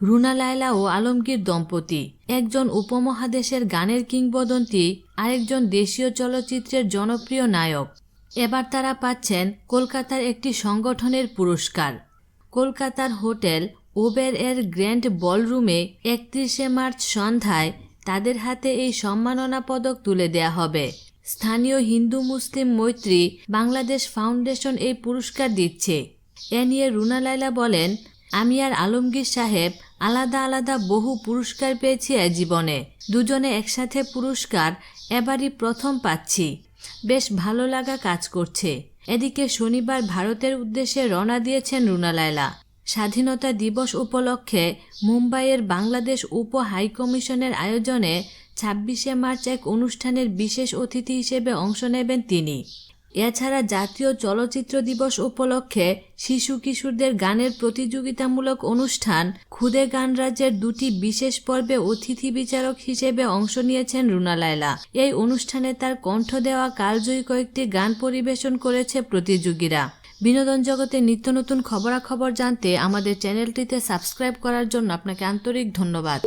রুনা লায়লা ও আলমগীর দম্পতি। একজন উপমহাদেশের গানের কিংবদন্তি, আরেকজন দেশীয় চলচ্চিত্রের জনপ্রিয় নায়ক। এবার তারা পাচ্ছেন কলকাতার একটি সংগঠনের পুরস্কার। কলকাতার হোটেল ওবের এর গ্র্যান্ড বলরুমে একত্রিশে মার্চ সন্ধ্যায় তাদের হাতে এই সম্মাননা পদক তুলে দেয়া হবে। স্থানীয় হিন্দু মুসলিম মৈত্রী বাংলাদেশ ফাউন্ডেশন এই পুরস্কার দিচ্ছে। এ নিয়ে রুনা লায়লা বলেন, আমি আর আলমগীর সাহেব আলাদা আলাদা বহু পুরস্কার পেয়েছি এ জীবনে। দুজনে একসাথে পুরস্কার, এবারই প্রথম পাচ্ছি। বেশ ভালো লাগা কাজ করছে। এদিকে শনিবার ভারতের উদ্দেশ্যে রওনা দিয়েছেন রুনা লায়লা। স্বাধীনতা দিবস উপলক্ষে মুম্বাইয়ের বাংলাদেশ উপ হাইকমিশনের আয়োজনে ছাব্বিশে মার্চ এক অনুষ্ঠানের বিশেষ অতিথি হিসেবে অংশ নেবেন তিনি। এছাড়া জাতীয় চলচ্চিত্র দিবস উপলক্ষে শিশু কিশোরদের গানের প্রতিযোগিতামূলক অনুষ্ঠান খুদে গান রাজ্যের দুটি বিশেষ পর্বে অতিথি বিচারক হিসেবে অংশ নিয়েছেন রুনা লায়লা। এই অনুষ্ঠানে তার কণ্ঠ দেওয়া কালজয়ী কয়েকটি গান পরিবেশন করেছে প্রতিযোগীরা। বিনোদন জগতে নিত্য নতুন খবরাখবর জানতে আমাদের চ্যানেলটিতে সাবস্ক্রাইব করার জন্য আপনাকে আন্তরিক ধন্যবাদ।